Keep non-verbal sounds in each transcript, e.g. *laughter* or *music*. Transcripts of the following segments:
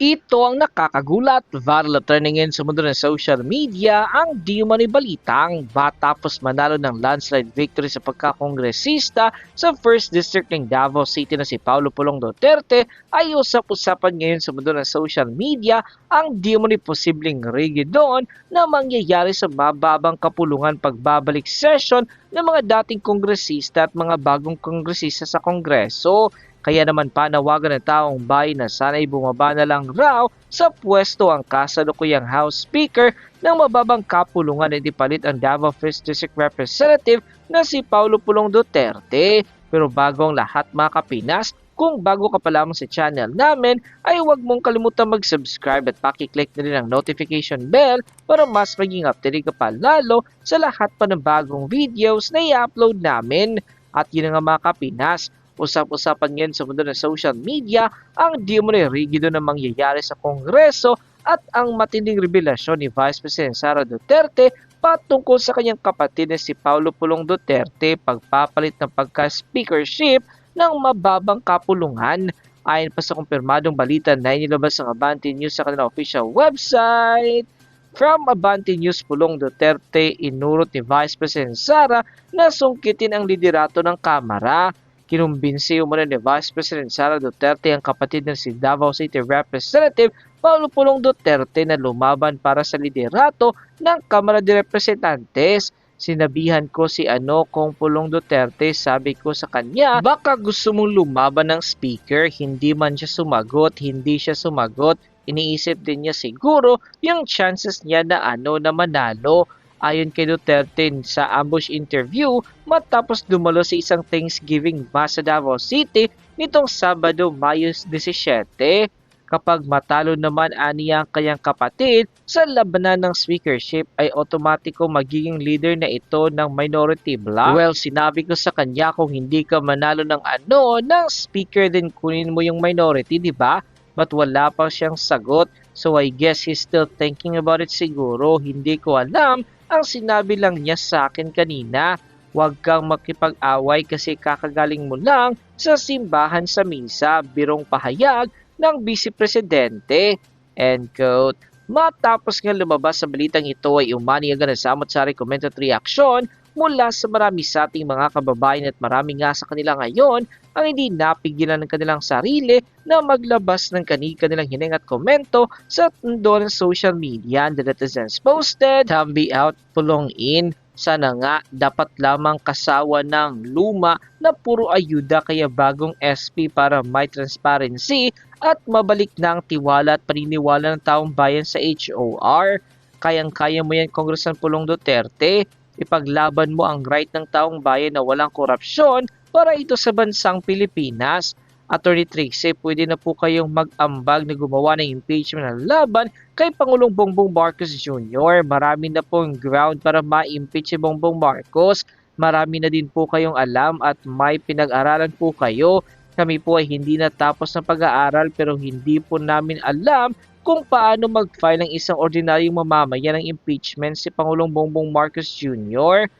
Ito ang nakakagulat. Viral trending ngayon sa mundo ng social media ang di umano'y balitang matapos manalo ng landslide victory sa pagkakongresista sa 1st District ng Davao City na si Paulo Pulong Duterte ay usap-usapan ngayon sa mundo ng social media ang di umano'y posibleng rigid doon na mangyayari sa mababang kapulungan pagbabalik session ng mga dating kongresista at mga bagong kongresista sa Kongreso. Kaya naman panawagan ng taong bayan na sana'y bumaba na lang raw sa pwesto ang kasalukuyang House Speaker ng mababang kapulungan at ipalit ang Davao 1st District Representative na si Paulo Pulong Duterte. Pero bago ang lahat mga kapinas, kung bago ka pa lamang sa channel namin, ay huwag mong kalimutan mag-subscribe at pakiclick na rin ang notification bell para mas maging updated ka pa lalo sa lahat pa ng bagong videos na i-upload namin. At yun nga mga kapinas, usap-usapan ngayon sa mundo ng social media ang mo rigido na mangyayari sa Kongreso at ang matinding revelasyon ni Vice President Sara Duterte patungkol sa kanyang kapatid na si Paulo Pulong Duterte pagpapalit ng pagka-speakership ng mababang kapulungan. Ayon pa sa kumpirmadong balita na inilabas ng Abante News sa kanilang official website, From Abante News Pulong Duterte, inurot ni Vice President Sara na sungkitin ang liderato ng Kamara kinumbinsi umano ni Vice President Sara Duterte ang kapatid ng si Davao City Representative Paulo Pulong Duterte na lumaban para sa liderato ng Kamara de Representantes. Sinabihan ko si ano kong Pulong Duterte, sabi ko sa kanya, baka gusto mong lumaban ng speaker, hindi man siya sumagot, hindi siya sumagot, iniisip din niya siguro yung chances niya na ano na manalo ayon kay Duterte sa ambush interview matapos dumalo sa isang Thanksgiving mass sa Davao City nitong Sabado, Mayo 17. Kapag matalo naman aniya ang kanyang kapatid sa labanan ng speakership ay otomatiko magiging leader na ito ng minority bloc. Well, sinabi ko sa kanya kung hindi ka manalo ng ano, ng speaker din kunin mo yung minority, di ba? But wala pa siyang sagot. So I guess he's still thinking about it siguro. Hindi ko alam ang sinabi lang niya sa akin kanina, huwag kang makipag-away kasi kakagaling mo lang sa simbahan sa misa, birong pahayag ng Vice Presidente. End quote. Matapos nga lumabas sa balitang ito ay umani agad ng samot-sari comment at reaksyon mula sa marami sa ating mga kababayan at marami nga sa kanila ngayon ang hindi napigilan ng kanilang sarili na maglabas ng kanilang hining at komento sa mundo ng social media. The netizens posted, Tambi out, pulong in, sana nga dapat lamang kasawa ng luma na puro ayuda kaya bagong SP para may transparency at mabalik na ang tiwala at paniniwala ng taong bayan sa HOR. Kayang-kaya mo yan, Congressman Pulong Duterte. Ipaglaban mo ang right ng taong bayan na walang korupsyon para ito sa bansang Pilipinas. Attorney Tracy, pwede na po kayong mag-ambag na gumawa ng impeachment ng laban kay Pangulong Bongbong Marcos Jr. Marami na pong ground para ma-impeach si Bongbong Marcos. Marami na din po kayong alam at may pinag-aralan po kayo. Kami po ay hindi natapos ng pag-aaral pero hindi po namin alam kung paano mag-file ng isang ordinaryong mamamayan ng impeachment si Pangulong Bongbong Marcos Jr.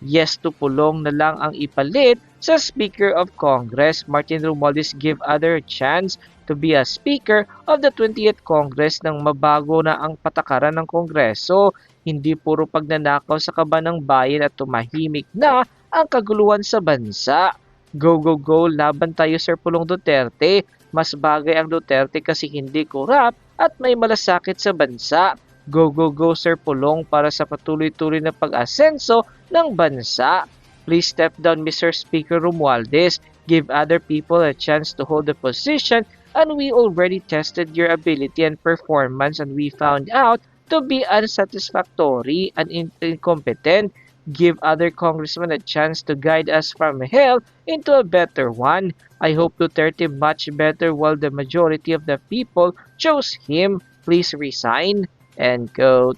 Yes to pulong na lang ang ipalit sa Speaker of Congress. Martin Romualdez give other chance to be a Speaker of the 20th Congress nang mabago na ang patakaran ng Kongreso. Hindi puro pagnanakaw sa kaba ng bayan at tumahimik na ang kaguluhan sa bansa. Go, go, go, laban tayo Sir Pulong Duterte. Mas bagay ang Duterte kasi hindi korap at may malasakit sa bansa. Go, go, go Sir Pulong para sa patuloy-tuloy na pag-asenso ng bansa. Please step down Mr. Speaker Romualdez. Give other people a chance to hold the position and we already tested your ability and performance and we found out to be unsatisfactory and in- incompetent. Give other congressmen a chance to guide us from hell into a better one. I hope Duterte much better while the majority of the people chose him. Please resign. End quote.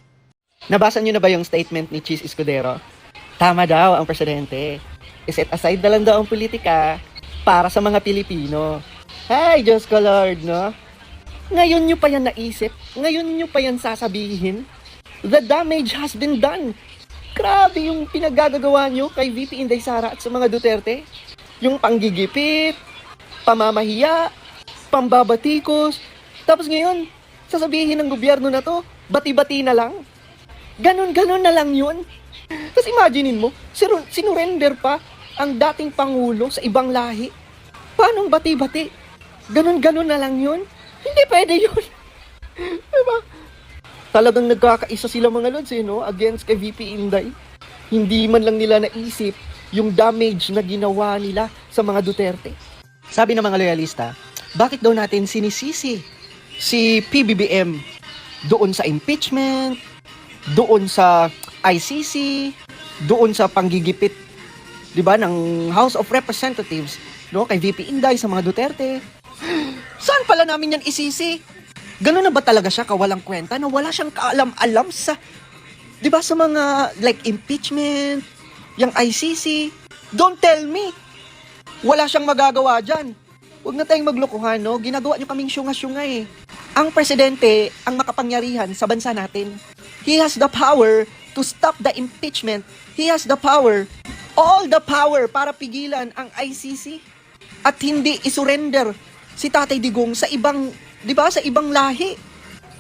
Nabasa niyo na ba yung statement ni Cheese Escudero? Tama daw ang presidente. Iset aside na lang daw ang politika para sa mga Pilipino. Ay, Diyos ko Lord, no? Ngayon nyo pa yan naisip? Ngayon nyo pa yan sasabihin? The damage has been done. Grabe yung pinagagagawa nyo kay VP Inday Sara at sa mga Duterte. Yung panggigipit, pamamahiya, pambabatikos, Tapos ngayon, sasabihin ng gobyerno na to, bati-bati na lang. Ganon-ganon na lang yun. Tapos imaginein mo, sinurrender pa ang dating Pangulo sa ibang lahi. Paano bati-bati? Ganon-ganon na lang yun? Hindi pwede yun. *laughs* diba? Talagang nagkakaisa sila mga lods eh, no? Against kay VP Inday. Hindi man lang nila naisip yung damage na ginawa nila sa mga Duterte. Sabi ng mga loyalista, bakit daw natin sinisisi si PBBM doon sa impeachment, doon sa ICC, doon sa panggigipit 'di ba ng House of Representatives, no, kay VP Inday sa mga Duterte. *gasps* Saan pala namin yan isisi? Ganun na ba talaga siya kawalang kwenta na wala siyang kaalam-alam sa 'di ba sa mga like impeachment, yung ICC? Don't tell me. Wala siyang magagawa diyan. Huwag na tayong maglokohan, no? Ginagawa niyo kaming syunga-syunga eh. Ang presidente ang makapangyarihan sa bansa natin. He has the power to stop the impeachment. He has the power, all the power para pigilan ang ICC at hindi isurrender si Tatay Digong sa ibang, 'di ba, sa ibang lahi.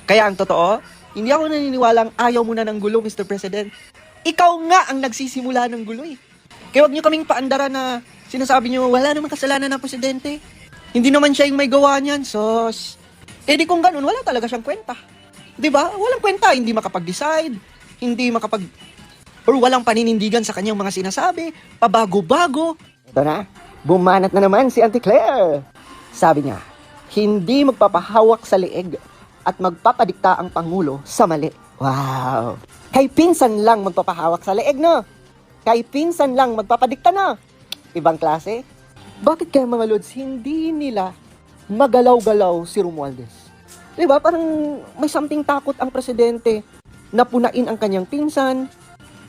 Kaya ang totoo, hindi ako naniniwalang ayaw mo na ng gulo, Mr. President. Ikaw nga ang nagsisimula ng gulo eh. Kaya huwag niyo kaming paandara na sinasabi niyo wala namang kasalanan ng presidente. Hindi naman siya yung may gawa niyan, sos. Eh di kung ganun, wala talaga siyang kwenta. 'Di ba? Walang kwenta, hindi makapag-decide, hindi makapag or walang paninindigan sa kanyang mga sinasabi, pabago-bago. Ito na, bumanat na naman si Auntie Claire. Sabi niya, hindi magpapahawak sa leeg at magpapadikta ang Pangulo sa mali. Wow! Kay pinsan lang magpapahawak sa leeg, no? Kay pinsan lang magpapadikta na. Ibang klase. Bakit kaya mga lods, hindi nila magalaw-galaw si Romualdez? Diba? Parang may something takot ang presidente na punain ang kanyang pinsan.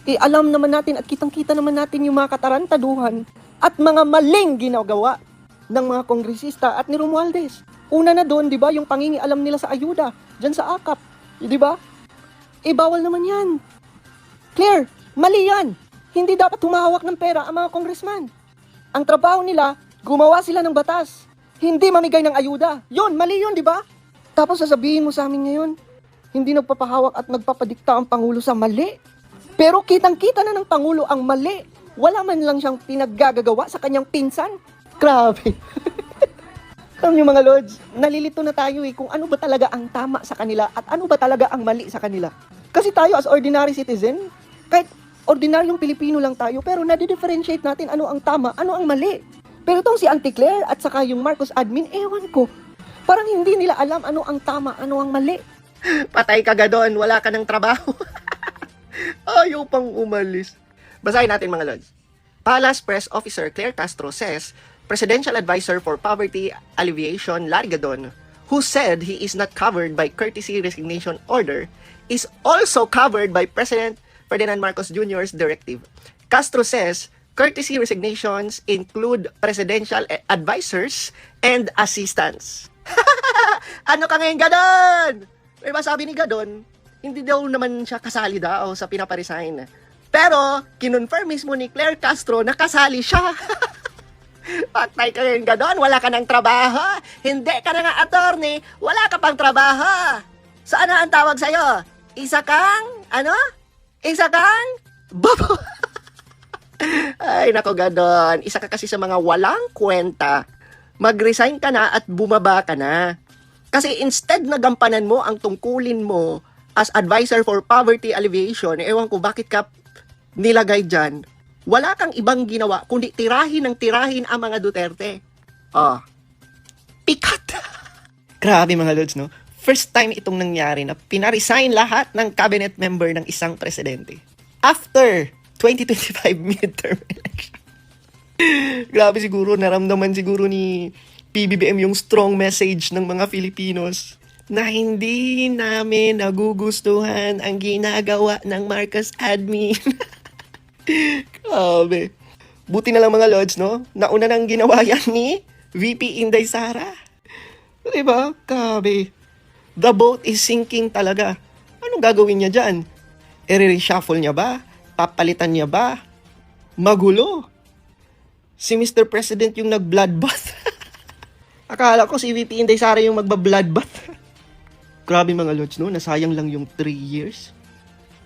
Eh, alam naman natin at kitang-kita naman natin yung mga katarantaduhan at mga maling ginagawa ng mga kongresista at ni Romualdez. Una na doon, di ba, yung pangingialam nila sa ayuda, dyan sa akap. Di ba? Eh, bawal naman yan. Clear, mali yan. Hindi dapat humahawak ng pera ang mga congressman. Ang trabaho nila, gumawa sila ng batas. Hindi mamigay ng ayuda. Yun, mali yun, di ba? Tapos sasabihin mo sa amin ngayon, hindi nagpapahawak at nagpapadikta ang Pangulo sa mali. Pero kitang-kita na ng Pangulo ang mali. Wala man lang siyang pinaggagawa sa kanyang pinsan. Grabe. *laughs* Alam niyo mga lords, nalilito na tayo eh kung ano ba talaga ang tama sa kanila at ano ba talaga ang mali sa kanila. Kasi tayo as ordinary citizen, kahit ordinaryong Pilipino lang tayo, pero nadi-differentiate natin ano ang tama, ano ang mali. Pero itong si Auntie Claire at saka yung Marcos admin, ewan ko. Parang hindi nila alam ano ang tama, ano ang mali. *laughs* Patay ka gadon, wala ka ng trabaho. *laughs* Ayaw pang umalis. Basahin natin mga lods. Palace Press Officer Claire Castro says, Presidential Advisor for Poverty Alleviation Larry Gadon, who said he is not covered by courtesy resignation order, is also covered by President Ferdinand Marcos Jr.'s directive. Castro says, courtesy resignations include presidential advisors and assistants. *laughs* ano ka ngayon, Gadon? May sabi ni Gadon, hindi daw naman siya kasali daw sa pinaparesign. Pero, kinonfirm mismo ni Claire Castro na kasali siya. *laughs* Patay ka ngayon, Gadon, wala ka ng trabaho. Hindi ka na nga attorney, wala ka pang trabaho. Saan na ang tawag sa'yo? Isa kang, ano? Isa kang, babo. *laughs* Ay, nako, Gadon. Isa ka kasi sa mga walang kwenta. Mag-resign ka na at bumaba ka na. Kasi instead na gampanan mo ang tungkulin mo as advisor for poverty alleviation, ewan ko bakit ka nilagay dyan, wala kang ibang ginawa kundi tirahin ng tirahin ang mga Duterte. Oh. Pikat! *laughs* Grabe mga lods, no? First time itong nangyari na pinaresign lahat ng cabinet member ng isang presidente. After 2025 *laughs* midterm election. *laughs* Grabe siguro, naramdaman siguro ni PBBM yung strong message ng mga Filipinos na hindi namin nagugustuhan ang ginagawa ng Marcos admin. Grabe. Buti na lang mga lords, no? Nauna nang ginawa *laughs* yan ni VP Inday Sara. Diba? Grabe. The boat is sinking talaga. Anong gagawin niya dyan? I-reshuffle niya ba? Papalitan niya ba? Magulo. Si Mr. President yung nag-bloodbath. *laughs* Akala ko si VP Inday Sara yung magba-bloodbath. *laughs* Grabe mga Lods, no? Nasayang lang yung 3 years.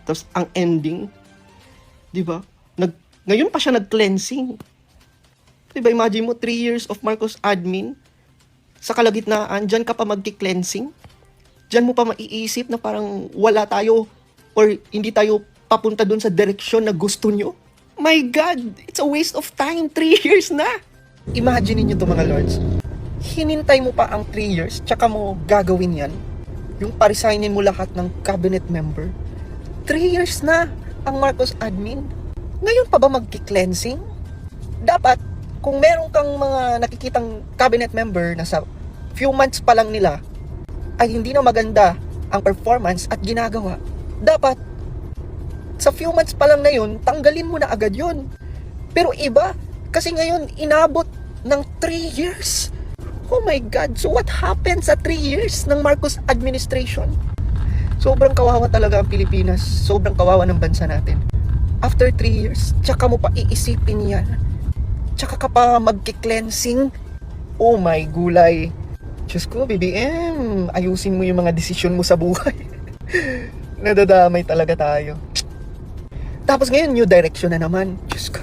Tapos ang ending, di ba? Nag, ngayon pa siya nag-cleansing. Di ba, imagine mo, 3 years of Marcos admin, sa kalagitnaan, dyan ka pa magki-cleansing. Dyan mo pa maiisip na parang wala tayo or hindi tayo papunta dun sa direksyon na gusto nyo. My God, it's a waste of time. 3 *laughs* years na. Imagine niyo to mga lords. Hinintay mo pa ang 3 years, tsaka mo gagawin yan. Yung paresignin mo lahat ng cabinet member. 3 years na ang Marcos admin. Ngayon pa ba magki-cleansing? Dapat, kung meron kang mga nakikitang cabinet member na sa few months pa lang nila, ay hindi na maganda ang performance at ginagawa, dapat sa few months pa lang na yun, tanggalin mo na agad yun. Pero iba, kasi ngayon, inabot ng 3 years. Oh my God, so what happened sa 3 years ng Marcos administration? Sobrang kawawa talaga ang Pilipinas. Sobrang kawawa ng bansa natin. After 3 years, tsaka mo pa iisipin yan. Tsaka ka pa magki-cleansing. Oh my gulay. Diyos ko, BBM, ayusin mo yung mga desisyon mo sa buhay. *laughs* Nadadamay talaga tayo. Tapos ngayon, new direction na naman. Diyos ko.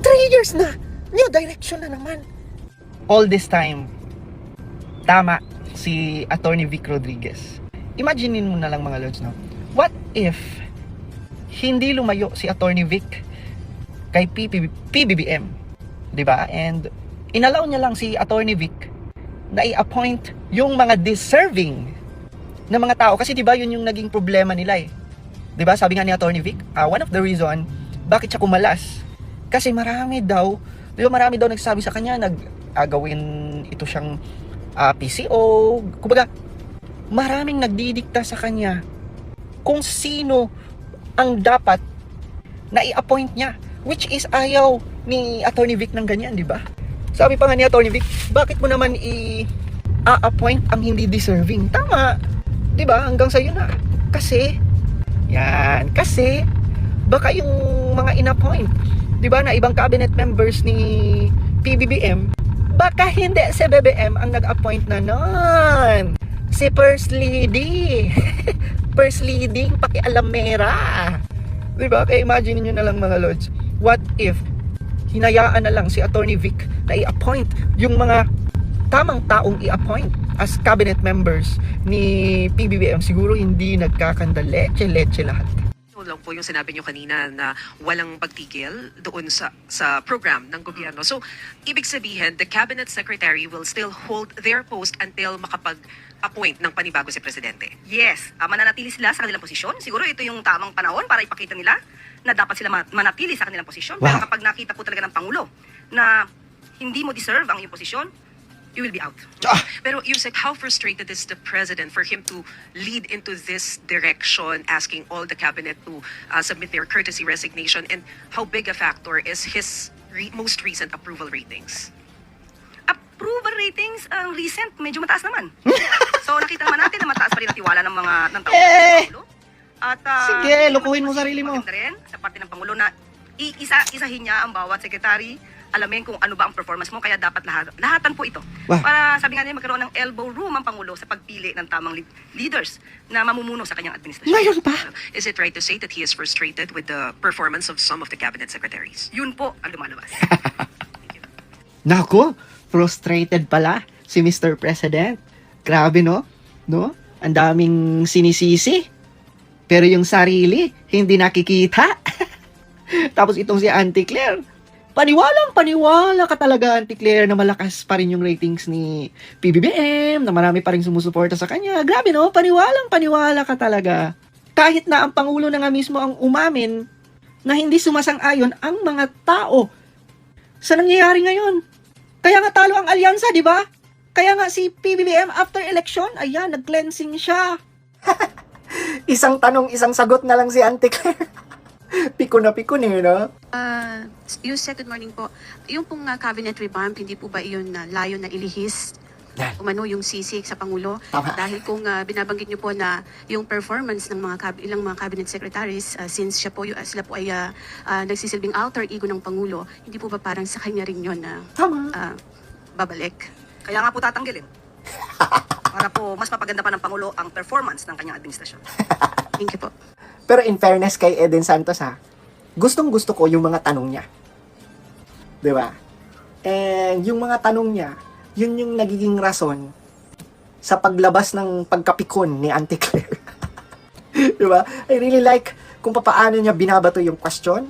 Three years na! New direction na naman. All this time, tama si Attorney Vic Rodriguez. Imaginein mo na lang mga lords, no? What if hindi lumayo si Attorney Vic kay PPB, PBBM? ba? And inalaw niya lang si Attorney Vic na i-appoint yung mga deserving na mga tao kasi 'di ba yun yung naging problema nila eh. 'Di ba? Sabi nga ni Attorney Vic, ah, one of the reason bakit siya kumalas kasi marami daw, 'di ba marami daw nagsasabi sa kanya nag ah, gawin ito siyang ah, PCO, kumbaga maraming nagdidikta sa kanya kung sino ang dapat na i-appoint niya which is ayaw ni Attorney Vic ng ganyan, 'di ba? Sabi pa nga ni Attorney Vic, bakit mo naman i a-appoint ang hindi deserving? Tama. 'Di ba? Hanggang sa na. Kasi yan, kasi baka yung mga in-appoint, 'di ba, na ibang cabinet members ni PBBM, baka hindi si BBM ang nag-appoint na nun. Si First Lady. *laughs* First Lady, pakialamera. 'Di ba? Kaya imagine niyo na lang mga lords, what if hinayaan na lang si Attorney Vic na i-appoint yung mga tamang taong i-appoint as cabinet members ni PBBM siguro hindi nagkakanda leche-leche lahat. Lang po yung sinabi nyo kanina na walang pagtigil doon sa sa program ng gobyerno. So, ibig sabihin, the cabinet secretary will still hold their post until makapag-appoint ng panibago si presidente. Yes, uh, mananatili sila sa kanilang posisyon. Siguro ito yung tamang panahon para ipakita nila na dapat sila ma- manatili sa kanilang posisyon. Pero Wow. kapag nakita po talaga ng Pangulo na hindi mo deserve ang iyong posisyon, you will be out. Ah! Pero Yusek, how frustrated is the president for him to lead into this direction, asking all the cabinet to uh, submit their courtesy resignation, and how big a factor is his re- most recent approval ratings? Approval ratings, ang recent, medyo mataas naman. *laughs* so nakita naman natin na mataas pa rin ang tiwala ng mga ng tao Eh! At, ah, Sige, lukuhin mo sarili mo. Rin sa parte ng Pangulo na iisa-isahin niya ang bawat sekretary alamin kung ano ba ang performance mo kaya dapat lahat lahatan po ito Wah. para sabi nga niya magkaroon ng elbow room ang pangulo sa pagpili ng tamang lead- leaders na mamumuno sa kanyang administrasyon. Ngayon pa? Is it right to say that he is frustrated with the performance of some of the cabinet secretaries? Yun po ang lumalabas. *laughs* Nako, frustrated pala si Mr. President. Grabe no? No? Ang daming sinisisi. Pero yung sarili, hindi nakikita. *laughs* Tapos itong si Auntie Claire, paniwalang paniwala ka talaga Auntie Claire na malakas pa rin yung ratings ni PBBM, na marami pa rin sumusuporta sa kanya. Grabe no? Paniwalang paniwala ka talaga. Kahit na ang Pangulo na nga mismo ang umamin na hindi sumasang-ayon ang mga tao sa nangyayari ngayon. Kaya nga talo ang alyansa, di ba? Kaya nga si PBBM after election, ayan, nag-cleansing siya. *laughs* isang tanong, isang sagot na lang si Auntie Claire. *laughs* piko na piko niyo, no? Ah, Yusek, good morning po. Yung pong ah, cabinet revamp, hindi po ba iyon na layo na ilihis Dahil- umano yung sisig sa Pangulo? Tama. Dahil kung ah, binabanggit niyo po na yung performance ng mga cab- ilang mga cabinet secretaries ah, since siya po, y- sila po ay ah, ah, nagsisilbing alter ego ng Pangulo, hindi po ba parang sa kanya rin yun na Tama. ah, babalik? Kaya nga po tatanggalin. *laughs* para po mas mapaganda pa ng Pangulo ang performance ng kanyang administrasyon. *laughs* Thank you po. Pero in fairness kay Eden Santos ha, gustong gusto ko yung mga tanong niya. 'Di ba? And yung mga tanong niya, yun yung nagiging rason sa paglabas ng pagkapikon ni Auntie Claire. *laughs* 'Di ba? I really like kung papaano niya binabato yung question.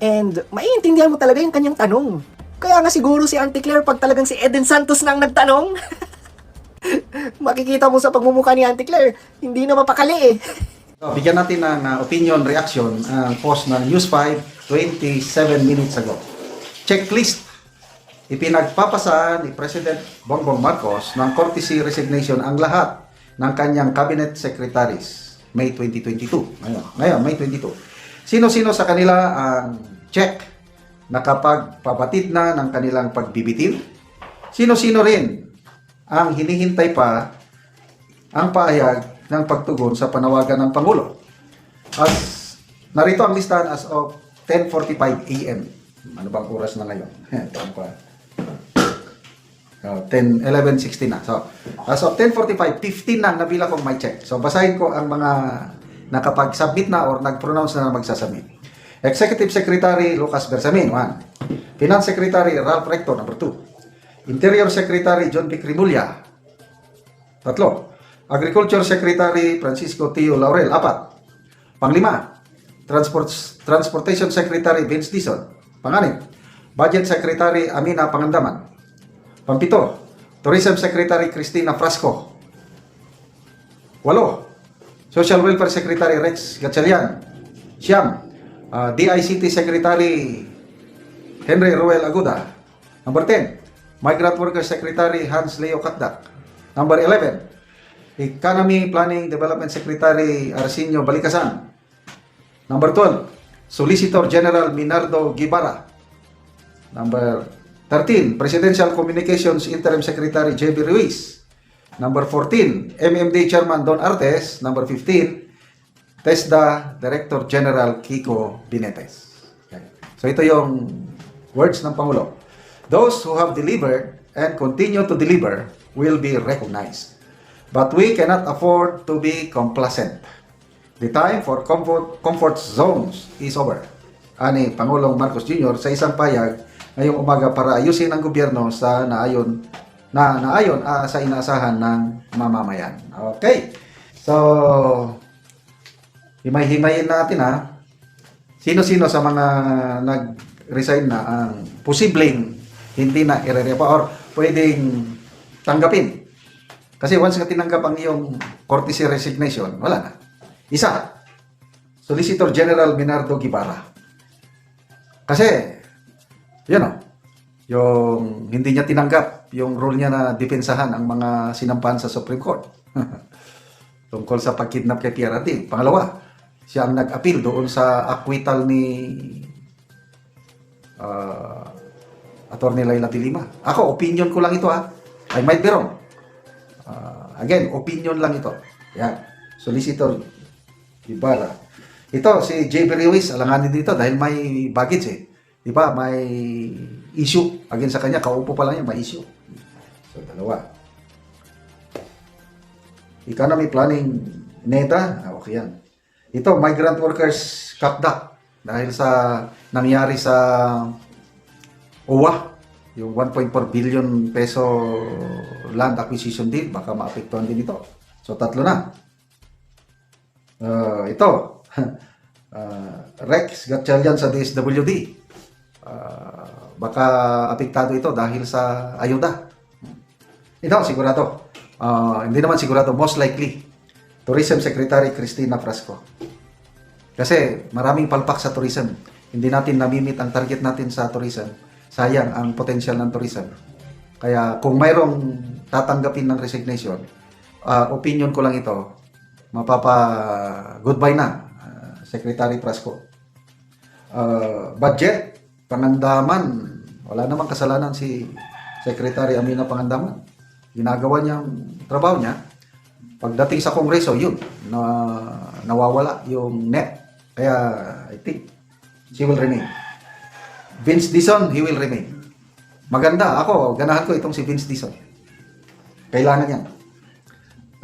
And maiintindihan mo talaga yung kanyang tanong. Kaya nga siguro si Auntie Claire pag talagang si Eden Santos na ang nagtanong, *laughs* makikita mo sa pagmumukha ni Auntie Claire, hindi na mapakali eh. *laughs* So, bigyan natin ng uh, opinion reaction ang post ng News 5 27 minutes ago. Checklist. Ipinagpapasa ni President Bongbong Marcos ng courtesy resignation ang lahat ng kanyang cabinet secretaries May 2022. Ngayon, ngayon May 22. Sino-sino sa kanila ang check nakapagpabatid na ng kanilang pagbibitil? Sino-sino rin ang hinihintay pa ang pahayag ng pagtugon sa panawagan ng Pangulo. As narito ang listahan as of 10:45 AM. Ano bang oras na ngayon? *laughs* Ito pa. Oh, 10, 11.60 na. So, as of 10.45, 15 na nabila kong may check. So, basahin ko ang mga nakapag-submit na or nag-pronounce na magsasubmit. Executive Secretary Lucas Bersamin, 1. Finance Secretary Ralph Rector, number 2. Interior Secretary John P. Crimulla, Tatlo. Agriculture Secretary Francisco Tio Laurel, apat. Panglima, Transport, Transportation Secretary Vince Dizon. Panganim, Budget Secretary Amina Pangandaman. Pampito, Tourism Secretary Cristina Frasco. Walo, Social Welfare Secretary Rex Gatchalian. Siyam, ah, DICT Secretary Henry Ruel Aguda. Number 10, Migrant Worker Secretary Hans Leo Katdak. Number 11, Economy Planning Development Secretary Arsenio Balikasan. Number 12, Solicitor General Minardo Gibara. Number 13, Presidential Communications Interim Secretary JB Ruiz. Number 14, MMD Chairman Don Artes. Number 15, TESDA Director General Kiko Binetes. Okay. So ito yung words ng Pangulo. Those who have delivered and continue to deliver will be recognized. But we cannot afford to be complacent. The time for comfort, comfort zones is over. Ani Pangulong Marcos Jr. sa isang payag ngayong umaga para ayusin ang gobyerno sa naayon na naayon ah, sa inaasahan ng mamamayan. Okay. So himay-himayin natin ha. Sino-sino sa mga nag-resign na ang posibleng hindi na irerepa or pwedeng tanggapin. Kasi once ka tinanggap ang iyong courtesy resignation, wala na. Isa, Solicitor General Minardo Guevara. Kasi, yun o, yung hindi niya tinanggap yung role niya na depensahan ang mga sinampahan sa Supreme Court. *laughs* Tungkol sa pagkidnap kay PRD. Pangalawa, siya ang nag-appeal doon sa acquittal ni uh, Attorney Laila de Lima. Ako, opinion ko lang ito ha. I might be wrong. Again, opinion lang ito. Yan. Solicitor Ibarra. Ito, si J.B. Ruiz, alanganin dito dahil may baggage eh. Di ba? May issue. Again sa kanya, kaupo pa lang yan, may issue. So, dalawa. Economy planning, neta, ah, okay yan. Ito, migrant workers, kapdak. Dahil sa nangyari sa OWA, yung 1.4 billion peso land acquisition deal, baka maapektuhan din ito. So, tatlo na. Uh, ito, uh, *laughs* Rex Gatchalian sa DSWD. Uh, baka apektado ito dahil sa ayuda. Ito, sigurado. Uh, hindi naman sigurado, most likely. Tourism Secretary Cristina Frasco. Kasi maraming palpak sa tourism. Hindi natin namimit ang target natin sa tourism. Sayang ang potential ng tourism. Kaya kung mayroong tatanggapin ng resignation, uh, opinion ko lang ito, mapapa goodbye na uh, Secretary Frasco. Uh, budget, pangandaman, wala namang kasalanan si Secretary Amina Pangandaman. Ginagawa niyang trabaho niya. Pagdating sa Kongreso, yun, na nawawala yung net. Kaya, I think, she will remain. Vince Dizon, he will remain. Maganda. Ako, ganahan ko itong si Vince Dizon. Kailangan yan.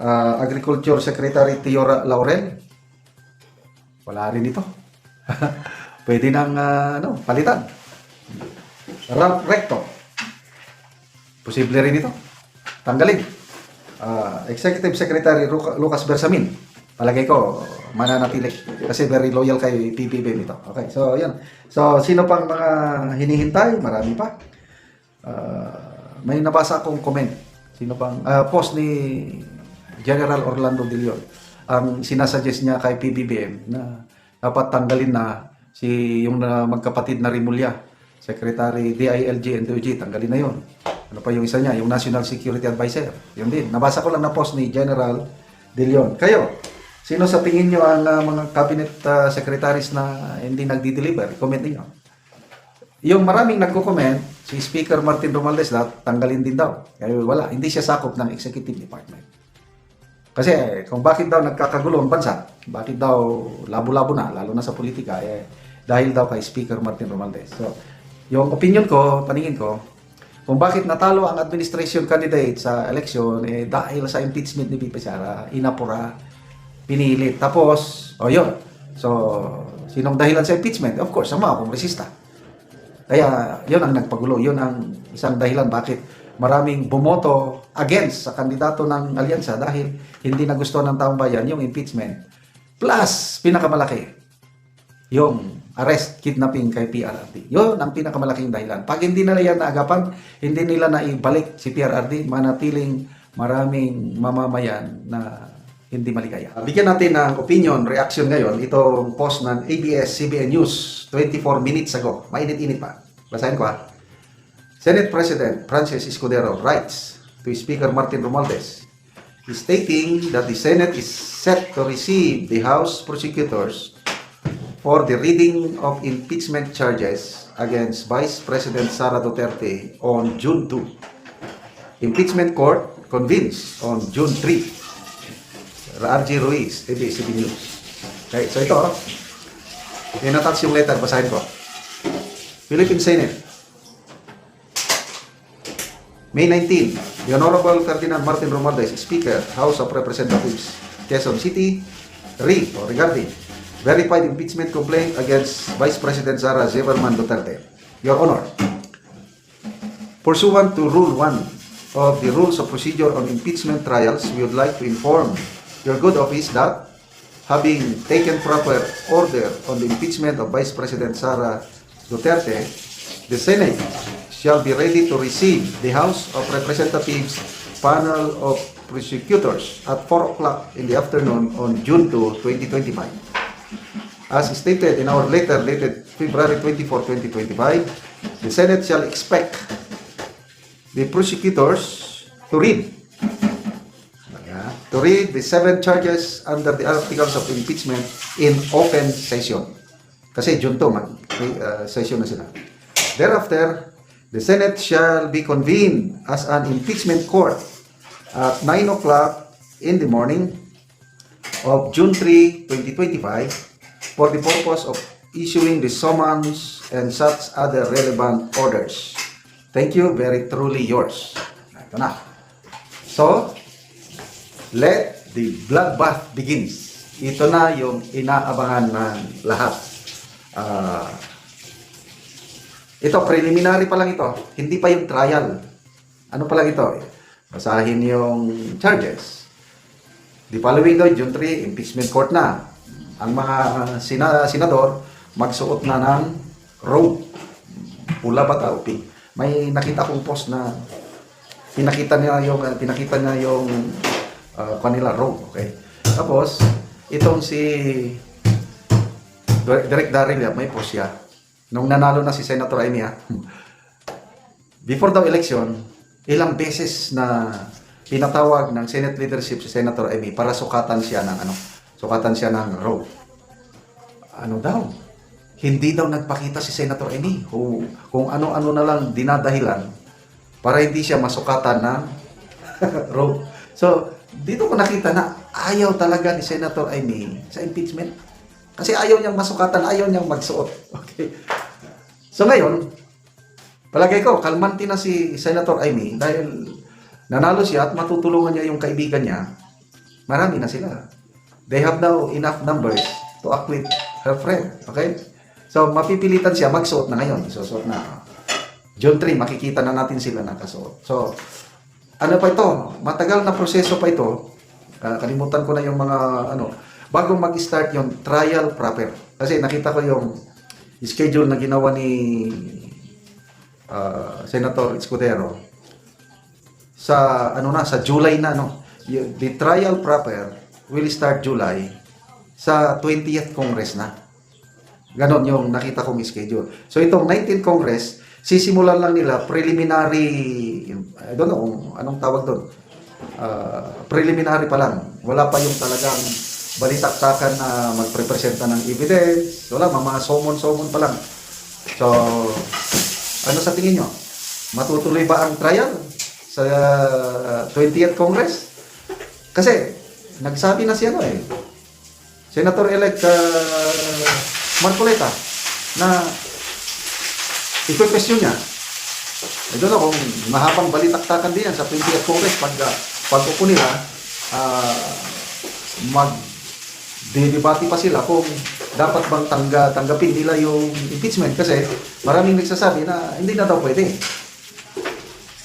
ah, Agriculture Secretary Tio Ra- Laurel. Wala rin ito. *laughs* Pwede nang ah, ano, palitan. Ralph Recto. Posible rin ito. Tanggalin. Ah, Executive Secretary Lucas Bersamin. Palagay ko, mananatili. Kasi very loyal kay PBBM ito. Okay, so yan. So, sino pang mga hinihintay? Marami pa. Ah, may nabasa akong comment. Sino pang ah, post ni General Orlando De Leon. Ang sinasuggest niya kay PBBM na dapat tanggalin na si yung na magkapatid na Rimulya, Secretary DILG and DOG, tanggalin na yon. Ano pa yung isa niya, yung National Security Advisor. Yun din. Nabasa ko lang na post ni General De Leon. Kayo, sino sa tingin nyo ang ah, mga cabinet ah, secretaries na hindi nagdi-deliver? Comment niyo. Yung maraming nagko-comment, si Speaker Martin Romualdez na tanggalin din daw. Kaya wala, hindi siya sakop ng executive department. Kasi kung bakit daw nagkakagulo ang bansa, bakit daw labo-labo na, lalo na sa politika, eh, dahil daw kay Speaker Martin Romualdez. So, yung opinion ko, paningin ko, kung bakit natalo ang administration candidate sa election, eh, dahil sa impeachment ni Pipe Sara, inapura, pinilit. Tapos, o oh, yun. So, sinong dahilan sa impeachment? Of course, ang mga kongresista. Kaya yun ang nagpagulo, yun ang isang dahilan bakit maraming bumoto against sa kandidato ng alyansa dahil hindi na gusto ng taong bayan yung impeachment. Plus, pinakamalaki, yung arrest, kidnapping kay PRRD. Yun ang pinakamalaking dahilan. Pag hindi nila yan naagapan, hindi nila naibalik si PRRD, manatiling maraming mamamayan na hindi maligaya. Bigyan natin ng opinion, reaction ngayon, itong post ng ABS-CBN News 24 minutes ago. Mainit-init pa. Basahin ko ha. Senate President Francis Escudero writes to Speaker Martin Romualdez, stating that the Senate is set to receive the House prosecutors for the reading of impeachment charges against Vice President Sara Duterte on June 2. Impeachment court convenes on June 3. RG Ruiz, ABS-CBN News. Okay, so ito, inattach yung letter, basahin ko. Philippine Senate, May 19, the Honorable Ferdinand Martin Romualdez, Speaker, House of Representatives, Quezon City, re or regarding verified impeachment complaint against Vice President Sara Zimmerman Duterte. Your Honor, pursuant to Rule 1 of the Rules of Procedure on Impeachment Trials, we would like to inform your good office that having taken proper order on the impeachment of Vice President Sara Duterte, the Senate shall be ready to receive the House of Representatives panel of prosecutors at 4 o'clock in the afternoon on June 2, 2025. As stated in our letter dated February 24, 2025, the Senate shall expect the prosecutors to read. To read the seven charges under the articles of impeachment in open session. Kasi June 2, mag, uh, session na sila. Thereafter, the Senate shall be convened as an impeachment court at 9 o'clock in the morning of June 3, 2025 for the purpose of issuing the summons and such other relevant orders. Thank you, very truly yours. Ito na. So, let the bloodbath begins. Ito na yung inaabangan ng lahat. Ah, ito, preliminary pa lang ito. Hindi pa yung trial. Ano pa lang ito? Basahin yung charges. The following day, June 3, impeachment court na. Ang mga sina senador, magsuot na ng robe. Pula ba tao? May nakita kong post na pinakita niya yung pinakita niya yung uh, kanila robe, okay? Tapos itong si Direk Daryl, may post siya. Nung nanalo na si Senator Amy, ha? *laughs* before the election, ilang beses na pinatawag ng Senate leadership si Senator Amy para sukatan siya ng ano, sukatan siya ng robe. Ano daw? Hindi daw nagpakita si Senator Amy kung, kung ano-ano na lang dinadahilan para hindi siya masukatan ng *laughs* robe. So, dito ko nakita na ayaw talaga ni Senator Amy sa impeachment. Kasi ayaw niyang masukatan, ayaw niyang magsuot. *laughs* Okay. So ngayon, palagay ko, kalmanti na si Senator Amy dahil nanalo siya at matutulungan niya yung kaibigan niya marami na sila. They have now enough numbers to acquit her friend. Okay? So, mapipilitan siya magsuot na ngayon. Isusuot na. June 3, makikita na natin sila nakasuot. So, ano pa ito? Matagal na proseso pa ito. Ah, kalimutan ko na yung mga ano. Bago mag-start yung trial proper. Kasi nakita ko yung schedule na ginawa ni ah, Senator Escudero sa ano na sa July na no. The trial proper will start July sa 20th Congress na. Ganon yung nakita kong schedule. So itong 19th Congress, sisimulan lang nila preliminary, I don't know anong tawag doon. Ah, preliminary pa lang. Wala pa yung talagang balitaktakan na magprepresenta ng evidence. Wala, mga somon-somon pa lang. So, ano sa tingin nyo? Matutuloy ba ang trial sa uh, 20th Congress? Kasi, nagsabi na siya no eh. Senator-elect uh, Marcoleta na i-question niya. I don't know kung mahabang balitaktakan din yan sa 20th Congress pag, uh, pag upo nila, uh, mag didebate pa sila kung dapat bang tangga, tanggapin nila yung impeachment kasi maraming nagsasabi na hindi na daw pwede.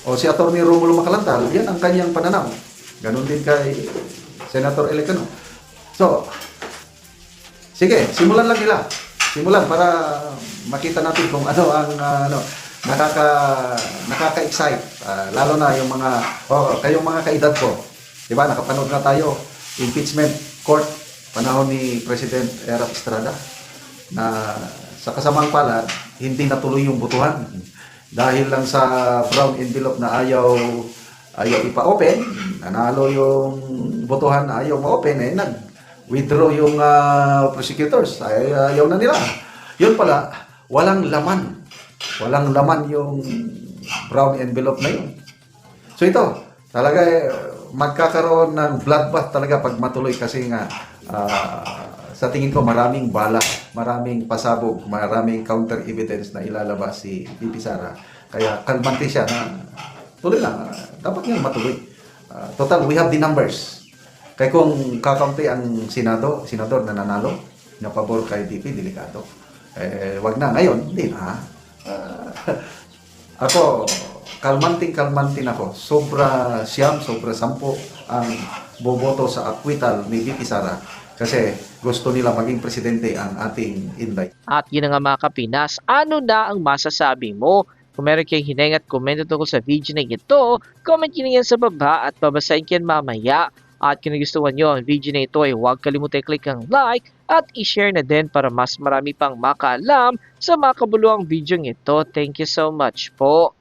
O si Atty. Romulo Macalantal, yan ang kanyang pananaw. Ganon din kay Senator Elecano. So, sige, simulan lang nila. Simulan para makita natin kung ano ang ah, ano nakaka nakaka-excite Ah, lalo na yung mga oh, kayong mga kaedad ko. 'Di ba? Nakapanood na tayo impeachment court panahon ni President Erap Estrada na sa kasamang palad hindi natuloy yung butuhan dahil lang sa brown envelope na ayaw ayaw ipa-open nanalo yung butuhan na ayaw ma-open eh nag withdraw yung ah, prosecutors ay ayaw na nila yun pala walang laman walang laman yung brown envelope na yun so ito talaga eh, magkakaroon ng bloodbath talaga pag matuloy kasi nga ah, sa tingin ko maraming bala, maraming pasabog, maraming counter evidence na ilalabas si VP Sara. Kaya kalmante siya na tuloy lang. dapat nga matuloy. Ah, total, we have the numbers. Kaya kung kakaunti ang Senado, Senador na nanalo, na pabor kay VP, delikado. Eh, wag na. Ngayon, hindi na. Ah, ako, kalmanting-kalmantin ako. Sobra siyam, sobra sampo ang boboto sa acquittal ni VP Sara kasi gusto nila maging presidente ang ating Inday. At yun nga mga kapinas, ano na ang masasabi mo? Kung meron kayong hineng at komento tungkol sa video na ito, comment nyo yan sa baba at babasahin yan mamaya. At kung nagustuhan nyo ang video na ito ay huwag kalimutan i-click ang like at i-share na din para mas marami pang makaalam sa mga kabuluhang video ito. Thank you so much po.